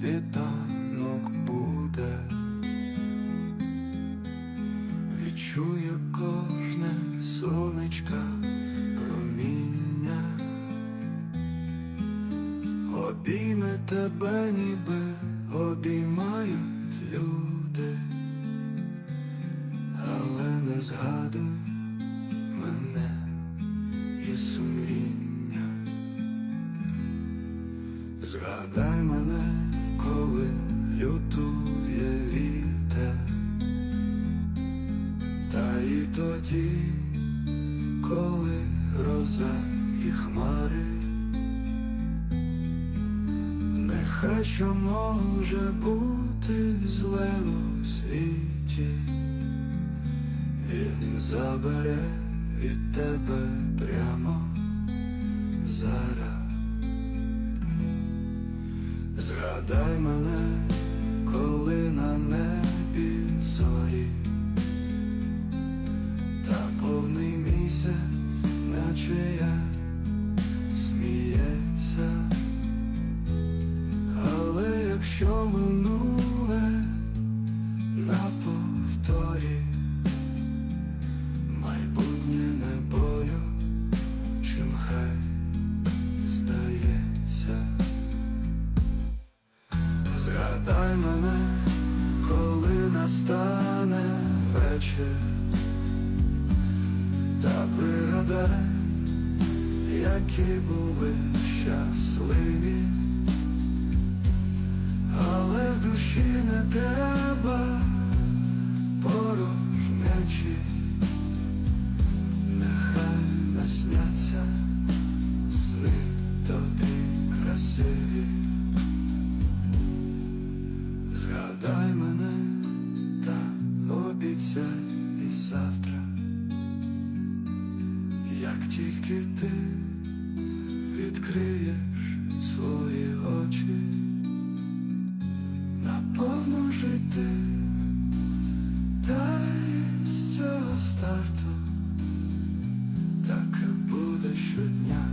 світанок буде, відчує кожне сонечка проміння, обійме тебе, ніби обіймають люди, але не згадуй мене і сумління. Згадай мене, коли лютує вітер, та і тоді, коли гроза і хмари, нехай що може бути зле у світі, він забере від тебе прямо зараз. Згадай мене, коли на небі зорі, та повний місяць, наче я сміється, але якщо минуле мене, коли настане вечір, та пригадай, які були щасливі, тільки ти відкриєш свої очі, наповно жити, та й з цього старту так і буде щодня.